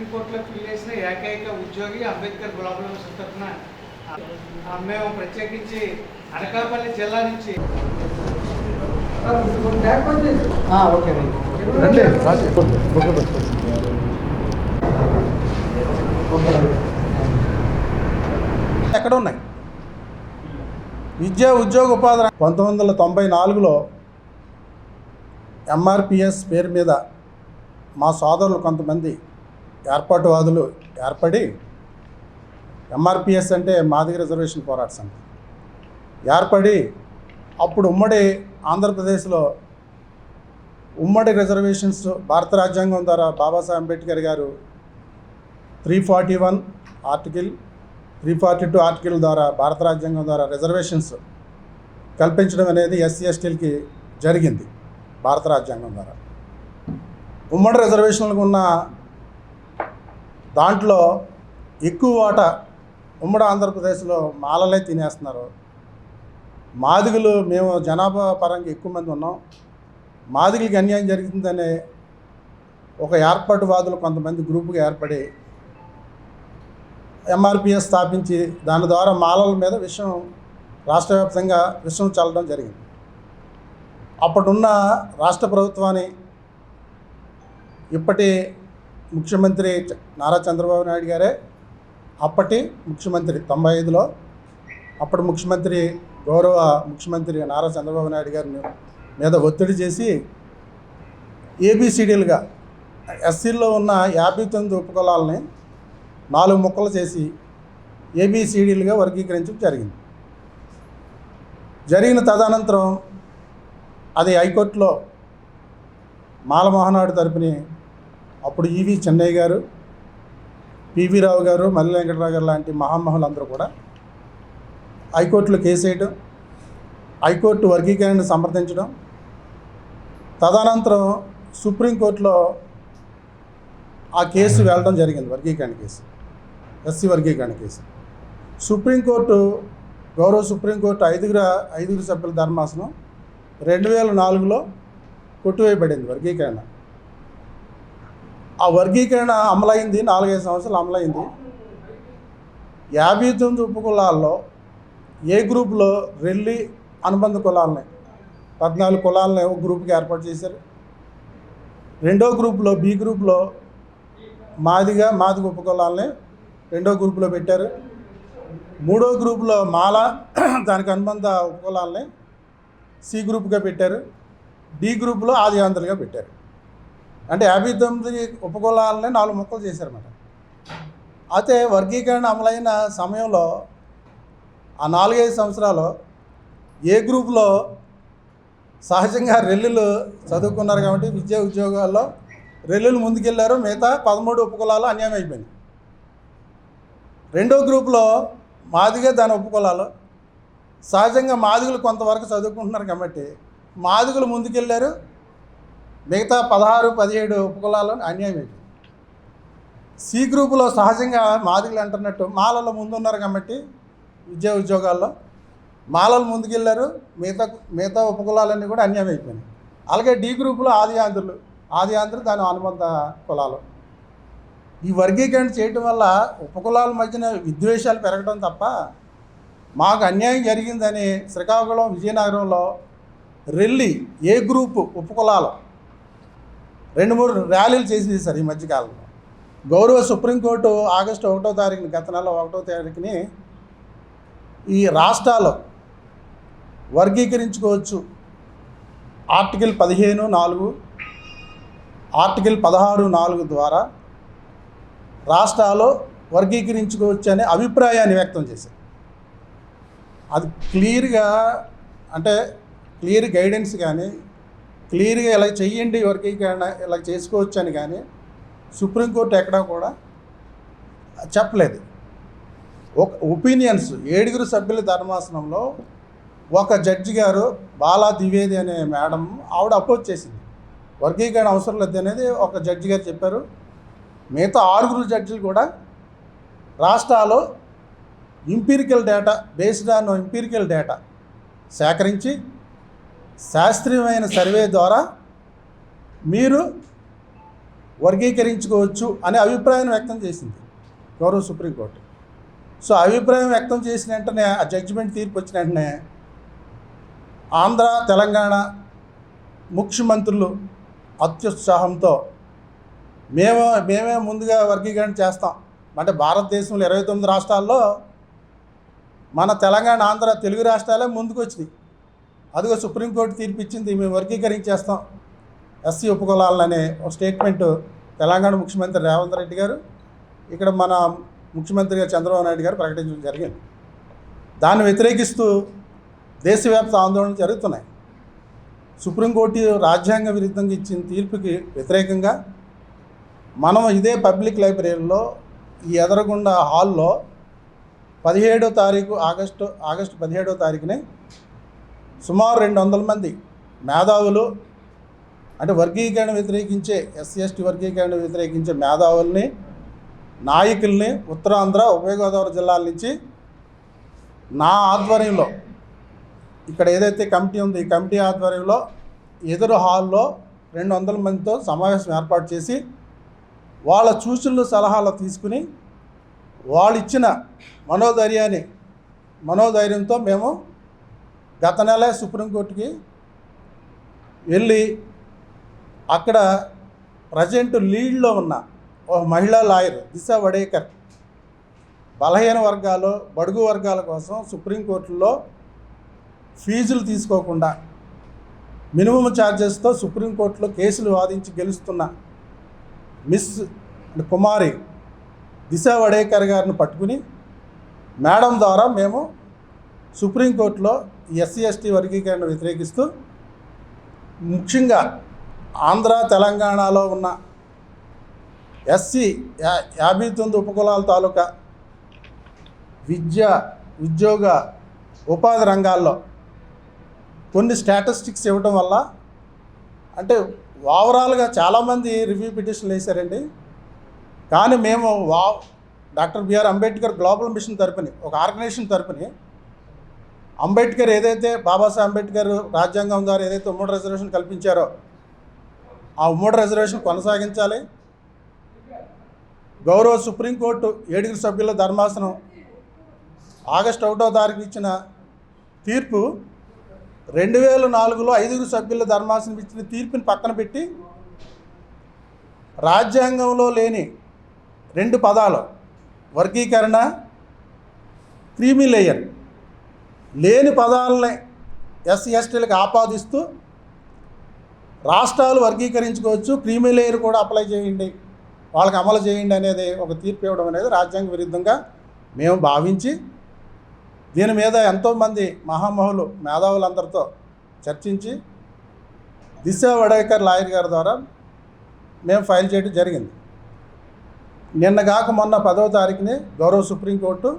సుప్రీంకోర్టులో ఫిల్ చేసిన ఏకైక ఉద్యోగి అంబేద్కర్ గులాబ్ నబీ తరఫున మేము ప్రత్యేకించి అనకాపల్లి జిల్లా నుంచి ఓకే ఎక్కడ ఉన్నాయి? విద్యా ఉద్యోగ ఉపాధి పంతొమ్మిది వందల తొంభై నాలుగులో ఎంఆర్పిఎస్ పేరు మీద మా సోదరులు కొంతమంది ఏర్పాటువాదులు ఏర్పడి ఎంఆర్పిఎస్ అంటే మాదిగ రిజర్వేషన్ పోరాట సమితి ఏర్పడి అప్పుడు ఉమ్మడి ఆంధ్రప్రదేశ్లో ఉమ్మడి రిజర్వేషన్స్ భారత రాజ్యాంగం ద్వారా బాబాసాహెబ్ అంబేద్కర్ గారు three forty one article three forty two article ద్వారా భారత రాజ్యాంగం ద్వారా రిజర్వేషన్స్ కల్పించడం అనేది ఎస్సీ ఎస్టీలకి జరిగింది భారత రాజ్యాంగం ద్వారా. ఉమ్మడి రిజర్వేషన్లకు ఉన్న దాంట్లో ఎక్కువ వాట ఉమ్మడి ఆంధ్రప్రదేశ్లో మాలలే తినేస్తున్నారు. మాదిగులు మేము జనాభా పరంగా ఎక్కువ మంది ఉన్నాం. మాదిగులకి అన్యాయం జరుగుతుందనే ఒక ఏర్పాటువాదులు కొంతమంది గ్రూపుగా ఏర్పడి ఎంఆర్పిఎస్ స్థాపించి దాని ద్వారా మాలల మీద విషయం రాష్ట్ర వ్యాప్తంగా విషయం చల్లడం జరిగింది. అప్పుడున్న రాష్ట్ర ప్రభుత్వాన్ని ఇప్పటి ముఖ్యమంత్రి నారా చంద్రబాబు నాయుడు గారే అప్పటి ముఖ్యమంత్రి తొంభై ఐదులో అప్పటి ముఖ్యమంత్రి గౌరవ ముఖ్యమంత్రి నారా చంద్రబాబు నాయుడు గారిని మీద ఒత్తిడి చేసి ఏబిసిడీలుగా ఎస్సీల్లో ఉన్న యాభై తొమ్మిది ఉపకులాలని నాలుగు ముక్కలు చేసి ఏబిసిడీలుగా వర్గీకరించడం జరిగింది. జరిగిన తదనంతరం అది హైకోర్టులో మాలమోహనాడు తరపుని అప్పుడు ఈవి చెన్నయ్య గారు పివి రావు గారు మల్లి వెంకటరావు గారు లాంటి మహామహులందరూ కూడా హైకోర్టులో కేసు వేయడం హైకోర్టు వర్గీకరణను సమర్థించడం తదనంతరం సుప్రీంకోర్టులో ఆ కేసు వెళ్ళడం జరిగింది వర్గీకరణ కేసు ఎస్సీ వర్గీకరణ కేసు. సుప్రీంకోర్టు గౌరవ సుప్రీంకోర్టు ఐదుగురు ఐదుగురు సభ్యుల ధర్మాసనం రెండు వేల నాలుగులో కొట్టివేయబడింది వర్గీకరణ. ఆ వర్గీకరణ అమలైంది నాలుగైదు సంవత్సరాలు అమలైంది. యాభై తొమ్మిది ఉపకులాల్లో ఏ గ్రూపులో రెల్లి అనుబంధ కులాలని పద్నాలుగు కులాలని ఒక గ్రూప్కి ఏర్పాటు చేశారు? రెండో గ్రూప్లో బి గ్రూప్లో మాదిగా మాదిగ ఉపకులాలని రెండో గ్రూపులో పెట్టారు. మూడో గ్రూపులో మాల దానికి అనుబంధ ఉపకులాలని సి గ్రూప్గా పెట్టారు. డి గ్రూపులో ఆది పెట్టారు. అంటే యాభై తొమ్మిది ఉపకులాలని నాలుగు ముక్కలు చేశారన్నమాట. అయితే వర్గీకరణ అమలైన సమయంలో ఆ నాలుగైదు సంవత్సరాలు ఏ గ్రూప్లో సహజంగా రెల్లులు చదువుకున్నారు కాబట్టి విద్యా ఉద్యోగాల్లో రెల్లులు ముందుకెళ్ళారు మిగతా పదమూడు ఉపకులాలు అన్యాయం అయిపోయింది. రెండో గ్రూప్లో మాదిగా దాని ఉపకులాలు సహజంగా మాదిగులు కొంతవరకు చదువుకుంటున్నారు కాబట్టి మాదిగులు ముందుకెళ్ళారు మిగతా పదహారు పదిహేడు ఉపకులాలు అన్యాయం అయిపోయింది సి గ్రూపులో సహజంగా మాదిగలు అంటున్నట్టు మాలలో ముందున్నారు కాబట్టి విద్యా ఉద్యోగాల్లో మాలలు ముందుకెళ్ళారు మిగతా మిగతా ఉపకులాలన్నీ కూడా అన్యాయం అయిపోయినాయి. అలాగే డి గ్రూపులో ఆది ఆంధ్రులు ఆది ఆంధ్రులు దాని అనుబంధ కులాలు. ఈ వర్గీకరణ చేయటం వల్ల ఉపకులాల మధ్యన విద్వేషాలు పెరగడం తప్ప మాకు అన్యాయం జరిగిందని శ్రీకాకుళం విజయనగరంలో రెల్లి ఏ గ్రూపు ఉపకులాలు రెండు మూడు ర్యాలీలు చేసింది సార్ ఈ మధ్యకాలంలో. గౌరవ సుప్రీంకోర్టు ఆగస్టు ఒకటో తారీఖుని గత నెల ఒకటో తారీఖుని ఈ రాష్ట్రాలు వర్గీకరించుకోవచ్చు. ఆర్టికల్ పదిహేను నాలుగు ఆర్టికల్ పదహారు నాలుగు ద్వారా రాష్ట్రాలు వర్గీకరించుకోవచ్చు అనే అభిప్రాయాన్ని వ్యక్తం చేశారు. అది క్లియర్గా అంటే క్లియర్ గైడెన్స్ కానీ క్లియర్గా ఇలా చెయ్యండి వర్గీకరణ ఇలా చేసుకోవచ్చు అని కానీ సుప్రీంకోర్టు ఎక్కడా కూడా చెప్పలేదు. ఒక ఒపీనియన్స్ ఏడుగురు సభ్యుల ధర్మాసనంలో ఒక జడ్జి గారు బాలా ద్వివేది అనే మేడం ఆవిడ అపోజ్ చేసింది. వర్గీకరణ అవసరం లేదు అనేది ఒక జడ్జి గారు చెప్పారు. మిగతా ఆరుగురు జడ్జిలు కూడా రాష్ట్రాలు empirical data based on empirical data సేకరించి శాస్త్రీయమైన సర్వే ద్వారా మీరు వర్గీకరించుకోవచ్చు అనే అభిప్రాయం వ్యక్తం చేసింది గౌరవ సుప్రీంకోర్టు సో అభిప్రాయం వ్యక్తం చేసిన వెంటనే ఆ జడ్జిమెంట్ తీర్పు వచ్చిన వెంటనే ఆంధ్ర తెలంగాణ ముఖ్యమంత్రులు అత్యుత్సాహంతో మేము మేమే ముందుగా వర్గీకరణ చేస్తాం. అంటే భారతదేశంలో ఇరవై తొమ్మిది రాష్ట్రాల్లో మన తెలంగాణ ఆంధ్ర తెలుగు రాష్ట్రాలే ముందుకు వచ్చినాయి అదిగో సుప్రీంకోర్టు తీర్పు ఇచ్చింది మేము వర్గీకరించేస్తాం. ఎస్సీ ఉపకులాలనే ఒక స్టేట్మెంట్ తెలంగాణ ముఖ్యమంత్రి రేవంత్ రెడ్డి గారు ఇక్కడ మన ముఖ్యమంత్రిగా చంద్రబాబు నాయుడు గారు ప్రకటించడం జరిగింది. దాన్ని వ్యతిరేకిస్తూ దేశవ్యాప్త ఆందోళనలు జరుగుతున్నాయి. సుప్రీంకోర్టు రాజ్యాంగ విరుద్ధంగా ఇచ్చిన తీర్పుకి వ్యతిరేకంగా మనం ఇదే పబ్లిక్ లైబ్రరీలో ఈ ఎదరగొండ హాల్లో పదిహేడో తారీఖు ఆగస్టు ఆగస్టు పదిహేడో తారీఖునే సుమారు రెండు వందల మంది మేధావులు అంటే వర్గీకరణ వ్యతిరేకించే ఎస్సీ ఎస్టీ వర్గీకరణ వ్యతిరేకించే మేధావుల్ని నాయకుల్ని ఉత్తరాంధ్ర ఉభయ గోదావరి జిల్లాల నుంచి నా ఆధ్వర్యంలో ఇక్కడ ఏదైతే కమిటీ ఉంది ఈ కమిటీ ఆధ్వర్యంలో ఎదురు హాల్లో రెండు వందల మందితో సమావేశం ఏర్పాటు చేసి వాళ్ళ సూచనలు సలహాలు తీసుకుని వాళ్ళు ఇచ్చిన మనోధైర్యాన్ని మనోధైర్యంతో మేము గత నెల సుప్రీంకోర్టుకి వెళ్ళి అక్కడ ప్రజెంట్ లీడ్లో ఉన్న ఒక మహిళా లాయర్ దిశ వడేకర్ బలహీన వర్గాలు బడుగు వర్గాల కోసం సుప్రీంకోర్టులో ఫీజులు తీసుకోకుండా మినిమం ఛార్జెస్తో సుప్రీంకోర్టులో కేసులు వాదించి గెలుస్తున్న మిస్ కుమారి దిశ వడేకర్ గారిని పట్టుకుని మేడం ద్వారా మేము సుప్రీంకోర్టులో ఎస్సీ ఎస్టీ వర్గీకరణ వ్యతిరేకిస్తూ ముఖ్యంగా ఆంధ్ర తెలంగాణలో ఉన్న ఎస్సీ యా యాభై తొమ్మిది ఉపకులాల తాలూకా విద్య ఉద్యోగ ఉపాధి రంగాల్లో కొన్ని స్టాటిస్టిక్స్ ఇవ్వటం వల్ల అంటే ఓవరాల్గా చాలామంది రివ్యూ పిటిషన్లు వేశారండి. కానీ మేము వా doctor BR Ambedkar global mission తరపుని ఒక ఆర్గనైజేషన్ తరపుని అంబేద్కర్ ఏదైతే బాబాసాహెబ్ అంబేద్కర్ రాజ్యాంగం ద్వారా ఏదైతే ఉమ్మడి రిజర్వేషన్ కల్పించారో ఆ ఉమ్మడి రిజర్వేషన్ కొనసాగించాలి. గౌరవ సుప్రీంకోర్టు ఏడుగురు సభ్యుల ధర్మాసనం ఆగస్టు ఒకటో తారీఖు ఇచ్చిన తీర్పు రెండు వేల నాలుగులో ఐదుగురు సభ్యుల ధర్మాసనం ఇచ్చిన తీర్పుని పక్కన పెట్టి రాజ్యాంగంలో లేని రెండు పదాలు వర్గీకరణ క్రీమీ లేయర్ లేని పదాలని ఎస్సీ ఎస్టీలకు ఆపాదిస్తూ రాష్ట్రాలు వర్గీకరించుకోవచ్చు క్రీమీ లేయర్ కూడా అప్లై చేయండి వాళ్ళకి అమలు చేయండి అనేది ఒక తీర్పు ఇవ్వడం అనేది రాజ్యాంగ విరుద్ధంగా మేము భావించి దీని మీద ఎంతోమంది మహామహులు మేధావులందరితో చర్చించి దిశ వడేకర్ లాయర్ గారి ద్వారా మేము ఫైల్ చేయడం జరిగింది. నిన్న కాక మొన్న పదవ తారీఖుని గౌరవ సుప్రీంకోర్టు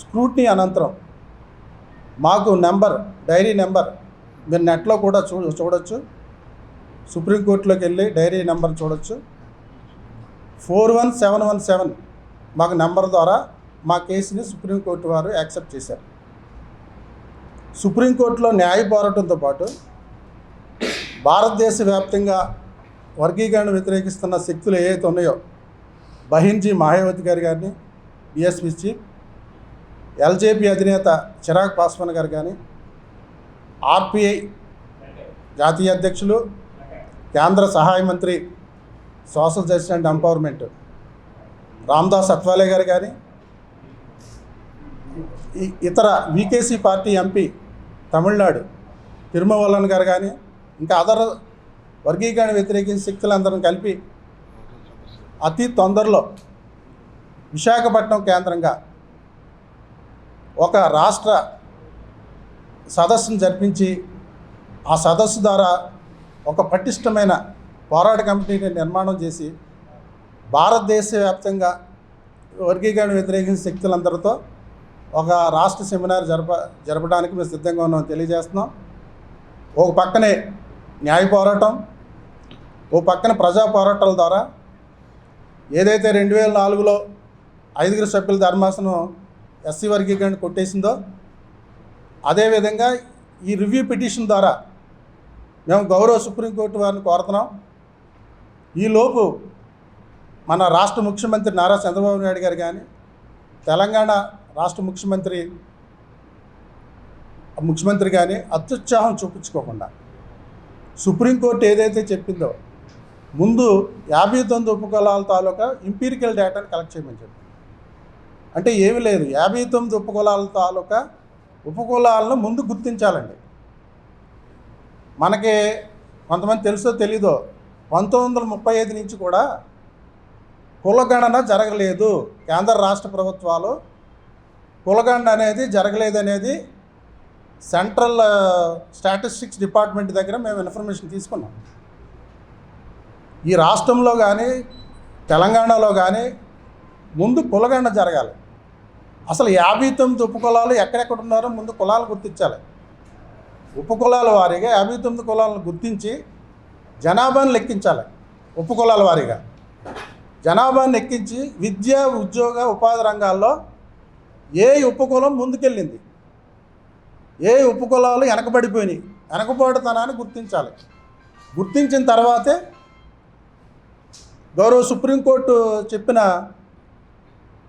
స్క్రూట్నీ అనంతరం మాకు నెంబర్ డైరీ నెంబర్ మీరు నెట్లో కూడా చూ చూడొచ్చు. సుప్రీంకోర్టులోకి వెళ్ళి డైరీ నెంబర్ చూడొచ్చు. Four one seven one seven మాకు నెంబర్ ద్వారా మా కేసుని సుప్రీంకోర్టు వారు యాక్సెప్ట్ చేశారు. సుప్రీంకోర్టులో న్యాయ పోరాటంతో పాటు భారతదేశ వ్యాప్తంగా వర్గీకరణ వ్యతిరేకిస్తున్న శక్తులు ఏవైతే ఉన్నాయో బహిన్జీ మాయావతి గారి గారిని బిఎస్పీ చీఫ్ ఎల్జేపీ అధినేత చిరాగ్ పాస్వాన్ గారు కానీ ఆర్పిఐ జాతీయ అధ్యక్షులు కేంద్ర సహాయ మంత్రి social justice and empowerment Ramdas Athawale గారు కానీ ఇతర వికేసీ పార్టీ ఎంపీ తమిళనాడు తిరుమవల్లన్ గారు కానీ ఇంకా అదర్ వర్గీకరణ వ్యతిరేకించిన శక్తులందరం కలిపి అతి తొందరలో విశాఖపట్నం కేంద్రంగా ఒక రాష్ట్ర సదస్సును జరిపించి ఆ సదస్సు ద్వారా ఒక పటిష్టమైన పోరాట కమిటీని నిర్మాణం చేసి భారతదేశ వ్యాప్తంగా వర్గీకరణ వ్యతిరేకించిన శక్తులందరితో ఒక రాష్ట్ర సెమినార్ జరప జరపడానికి మేము సిద్ధంగా ఉన్నాం తెలియజేస్తున్నాం. ఒక పక్కనే న్యాయ పోరాటం ఓ పక్కన ప్రజా పోరాటాల ద్వారా ఏదైతే రెండు వేల నాలుగులో ఐదుగురు సభ్యుల ధర్మాసనం ఎస్సీ వర్గీకరణ కొట్టేసిందో అదేవిధంగా ఈ రివ్యూ పిటిషన్ ద్వారా మేము గౌరవ సుప్రీంకోర్టు వారిని కోరుతున్నాం. ఈలోపు మన రాష్ట్ర ముఖ్యమంత్రి నారా చంద్రబాబు నాయుడు గారు కానీ తెలంగాణ రాష్ట్ర ముఖ్యమంత్రి ముఖ్యమంత్రి కానీ అత్యుత్సాహం చూపించుకోకుండా సుప్రీంకోర్టు ఏదైతే చెప్పిందో ముందు యాభై తొమ్మిది ఉపకులాల తాలూకా ఇంపీరికల్ డేటాను కలెక్ట్ చేయమని చెప్పింది అంటే ఏమీ లేదు. యాభై తొమ్మిది ఉపకులాల తాలూకా ఉపకులాలను ముందు గుర్తించాలండి. మనకి కొంతమంది తెలుసో తెలీదో పంతొమ్మిది వందల ముప్పై ఐదు నుంచి కూడా కులగణన జరగలేదు. కేంద్ర రాష్ట్ర ప్రభుత్వాలు కులగణన అనేది జరగలేదు అనేది సెంట్రల్ స్టాటిస్టిక్స్ డిపార్ట్మెంట్ దగ్గర మేము ఇన్ఫర్మేషన్ తీసుకున్నాం. ఈ రాష్ట్రంలో కానీ తెలంగాణలో కానీ ముందు కులగణన జరగాలి. అసలు యాభై తొమ్మిది ఉపకులాలు ఎక్కడెక్కడ ఉన్నారో ముందు కులాలు గుర్తించాలి. ఉపకులాల వారీగా యాభై తొమ్మిది కులాలను గుర్తించి జనాభాను లెక్కించాలి ఉపకులాల వారీగా. జనాభాను లెక్కించి విద్య ఉద్యోగ ఉపాధి రంగాల్లో ఏ ఉపకులం ముందుకెళ్ళింది? ఏ ఉపకులాలు వెనకబడిపోయినాయి? వెనకబడితనాన్ని గుర్తించాలి. గుర్తించిన తర్వాతే గౌరవ సుప్రీంకోర్టు చెప్పిన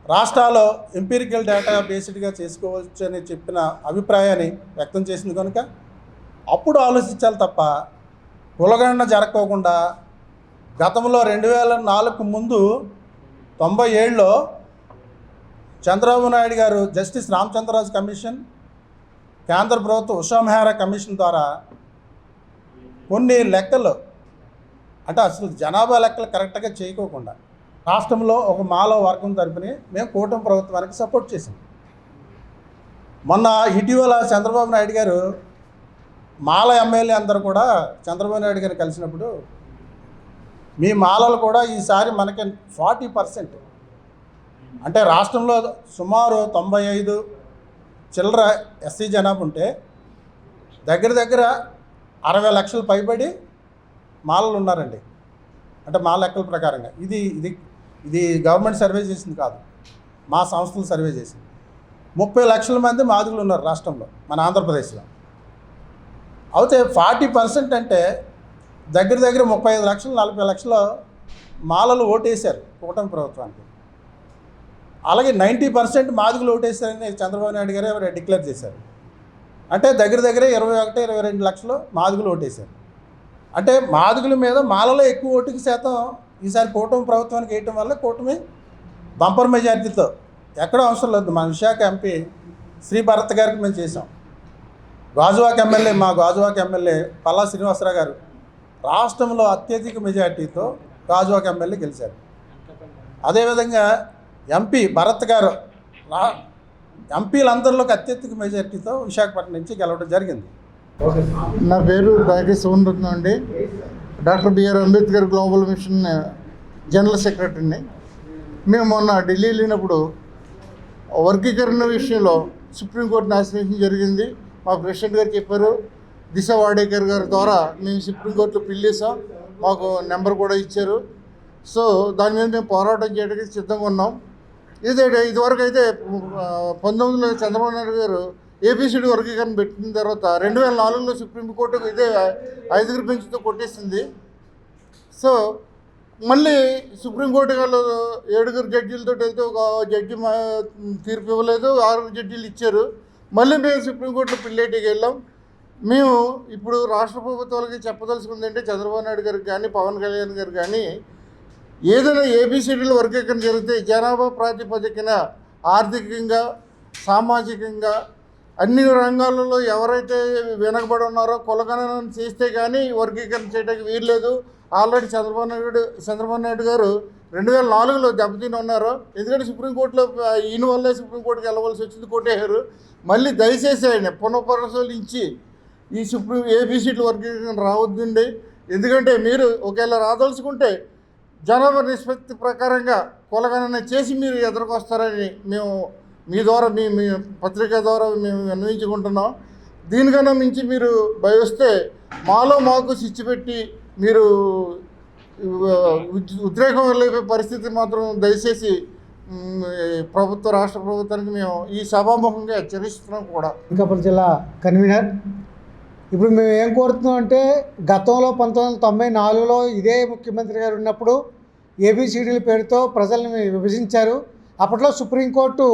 రాష్ట్రాల్లో ఎంపీరికల్ డేటా బేస్డ్గా చేసుకోవచ్చు అని చెప్పిన అభిప్రాయాన్ని వ్యక్తం చేసింది కనుక అప్పుడు ఆలోచించాలి తప్ప కులగణన జరగకోకుండా గతంలో రెండు వేల నాలుగు ముందు తొంభై ఏడులో చంద్రబాబు నాయుడు గారు జస్టిస్ రామచంద్రరాజు కమిషన్ కేంద్ర ప్రభుత్వ ఉషామహార కమిషన్ ద్వారా కొన్ని లెక్కలు అంటే అసలు జనాభా లెక్కలు కరెక్ట్గా చేయకోకుండా రాష్ట్రంలో ఒక మాలో వర్గం తరపుని మేము కూటమి ప్రభుత్వానికి సపోర్ట్ చేసాం మొన్న ఇటీవల చంద్రబాబు నాయుడు గారు మాల ఎమ్మెల్యే అందరూ కూడా చంద్రబాబు నాయుడు గారిని కలిసినప్పుడు మీ మాలలు కూడా ఈసారి మనకి ఫార్టీ పర్సెంట్. అంటే రాష్ట్రంలో సుమారు తొంభై ఐదు చిల్లర ఎస్సీ జనాభా ఉంటే దగ్గర దగ్గర అరవై లక్షలు పైబడి మాలలు ఉన్నారండి. అంటే మా లెక్కల ప్రకారంగా. ఇది ఇది ఇది గవర్నమెంట్ సర్వే చేసింది కాదు. మా సంస్థలు సర్వే చేసింది. ముప్పై లక్షల మంది మాదిగలు ఉన్నారు రాష్ట్రంలో మన ఆంధ్రప్రదేశ్లో. అయితే ఫార్టీ పర్సెంట్ అంటే దగ్గర దగ్గర ముప్పై ఐదు లక్షలు నలభై లక్షల మాలలు ఓటేశారు కూటమి ప్రభుత్వానికి. అలాగే నైంటీ పర్సెంట్ మాదిగలు ఓటేశారని చంద్రబాబు నాయుడు గారు డిక్లేర్ చేశారు. అంటే దగ్గర దగ్గర ఇరవై ఒకటి ఇరవై రెండు లక్షలు మాదిగలు ఓటేశారు. అంటే మాదిగల మీద మాలలో ఎక్కువ ఓటుకి శాతం ఈసారి కూటమి ప్రభుత్వానికి వేయటం వల్ల కూటమి బంపర్ మెజార్టీతో ఎక్కడో అవసరం లేదు. మన విశాఖ ఎంపీ శ్రీ భరత్ గారికి మేము చేసాం గాజువాక ఎమ్మెల్యే మా గాజువాక ఎమ్మెల్యే పల్లా శ్రీనివాసరావు గారు రాష్ట్రంలో అత్యధిక మెజార్టీతో గాజువాక ఎమ్మెల్యే గెలిచారు. అదేవిధంగా ఎంపీ భరత్ గారు రా ఎంపీలందరిలోకి అత్యధిక మెజార్టీతో విశాఖపట్నం నుంచి గెలవడం జరిగింది. నా పేరు ప్యాకే సువర్ణరత్నం అండి. Doctor BR Ambedkar global mission general సెక్రటరీని. మేము మొన్న ఢిల్లీ వెళ్ళినప్పుడు వర్గీకరణ విషయంలో సుప్రీంకోర్టుని ఆశ్రయించడం జరిగింది. మా ప్రెసిడెంట్ గారు చెప్పారు దిశ వాడేకర్ గారి ద్వారా మేము సుప్రీంకోర్టులో పిల్లేసాం మాకు నెంబర్ కూడా ఇచ్చారు. సో దాని మీద మేము పోరాటం చేయడానికి సిద్ధంగా ఉన్నాం. ఇదే ఇదివరకు అయితే పంతొమ్మిదిలో చంద్రబాబు నాయుడు గారు ఏపీసీడీ వర్గీకరణ పెట్టిన తర్వాత రెండు వేల నాలుగులో సుప్రీంకోర్టు ఇదే ఐదుగురు బెంచ్తో కొట్టేసింది. సో మళ్ళీ సుప్రీంకోర్టు వాళ్ళు ఏడుగురు జడ్జీలతో వెళ్తే ఒక జడ్జి మా తీర్పు ఇవ్వలేదు ఆరుగురు జడ్జీలు ఇచ్చారు. మళ్ళీ మేము సుప్రీంకోర్టులో పిల్లేటికి వెళ్ళాం. మేము ఇప్పుడు రాష్ట్ర ప్రభుత్వాలకి చెప్పదలుచుకుంది అంటే చంద్రబాబు నాయుడు గారికి కానీ పవన్ కళ్యాణ్ గారు కానీ ఏదైనా ఏబిసిడీలు వర్గీకరణ జరిగితే జనాభా ప్రాతిపదికన ఆర్థికంగా సామాజికంగా అన్ని రంగాలలో ఎవరైతే వెనకబడి ఉన్నారో కులగణన చేస్తే కానీ వర్గీకరణ చేయడానికి వీల్లేదు. ఆల్రెడీ చంద్రబాబు నాయుడు చంద్రబాబు నాయుడు గారు రెండు వేల నాలుగులో దెబ్బతిని ఉన్నారు ఎందుకంటే సుప్రీంకోర్టులో ఈయన వల్లే సుప్రీంకోర్టుకి వెళ్ళవలసి వచ్చింది కొట్టేశారు మళ్ళీ దయచేసి ఆయన పునఃపరిశీలించి ఈ సుప్రీం ఏబీసీలు వర్గీకరణ రావద్దండి. ఎందుకంటే మీరు ఒకవేళ రాదలుచుకుంటే జనాభా నిష్పత్తి ప్రకారంగా కులగణన చేసి మీరు ఎదురుకొస్తారని మేము మీ ద్వారా మీ మీ పత్రిక ద్వారా మేము అన్వయించుకుంటున్నాం. దీనికన్నా మించి మీరు భయొస్తే మాలో మాకు స్విచ్ పెట్టి మీరు ఉద్రేకం వెళ్ళే పరిస్థితి మాత్రం దయచేసి ప్రభుత్వ రాష్ట్ర ప్రభుత్వానికి మేము ఈ సభాముఖంగా హెచ్చరిస్తున్నాం కూడా. అనకాపల్లి జిల్లా కన్వీనర్ ఇప్పుడు మేము ఏం కోరుతున్నాం అంటే గతంలో పంతొమ్మిది వందల తొంభై నాలుగులో ఇదే ముఖ్యమంత్రి గారు ఉన్నప్పుడు ఏబిసిడీల పేరుతో ప్రజల్ని విభజించారు. అప్పట్లో సుప్రీంకోర్టు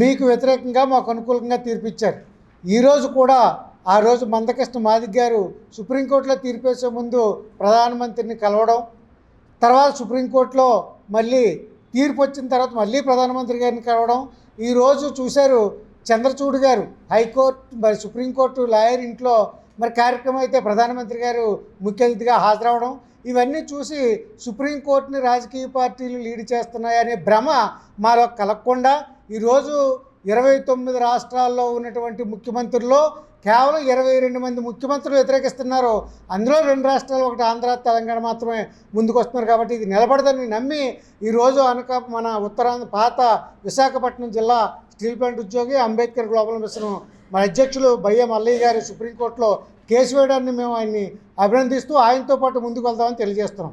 మీకు వ్యతిరేకంగా మాకు అనుకూలంగా తీర్పిచ్చారు. ఈరోజు కూడా ఆ రోజు మందకృష్ణ మాదిక్ గారు సుప్రీంకోర్టులో తీర్పేసే ముందు ప్రధానమంత్రిని కలవడం తర్వాత సుప్రీంకోర్టులో మళ్ళీ తీర్పు వచ్చిన తర్వాత మళ్ళీ ప్రధానమంత్రి గారిని కలవడం ఈరోజు చూశారు చంద్రచూడ్ గారు హైకోర్టు మరి సుప్రీంకోర్టు లాయర్ ఇంట్లో మరి కార్యక్రమం అయితే ప్రధానమంత్రి గారు ముఖ్య అతిథిగా హాజరవడం ఇవన్నీ చూసి సుప్రీంకోర్టుని రాజకీయ పార్టీలు లీడ్ చేస్తున్నాయనే భ్రమ మాలో కలగకుండా ఈరోజు ఇరవై తొమ్మిది రాష్ట్రాల్లో ఉన్నటువంటి ముఖ్యమంత్రుల్లో కేవలం ఇరవై రెండు మంది ముఖ్యమంత్రులు వ్యతిరేకిస్తున్నారు. అందులో రెండు రాష్ట్రాలు ఒకటి ఆంధ్ర తెలంగాణ మాత్రమే ముందుకు వస్తున్నారు కాబట్టి ఇది నిలబడదని నమ్మి ఈరోజు అనక మన ఉత్తరాంధ్ర పాత విశాఖపట్నం జిల్లా స్టీల్ ప్లాంట్ ఉద్యోగి అంబేద్కర్ గ్లోబల్ మిషన్ మన అధ్యక్షులు బయ్య మల్లయ్య గారు సుప్రీంకోర్టులో కేసు వేయడాన్ని మేము ఆయన్ని అభినందిస్తూ ఆయనతో పాటు ముందుకు వెళ్దామని తెలియజేస్తున్నాం.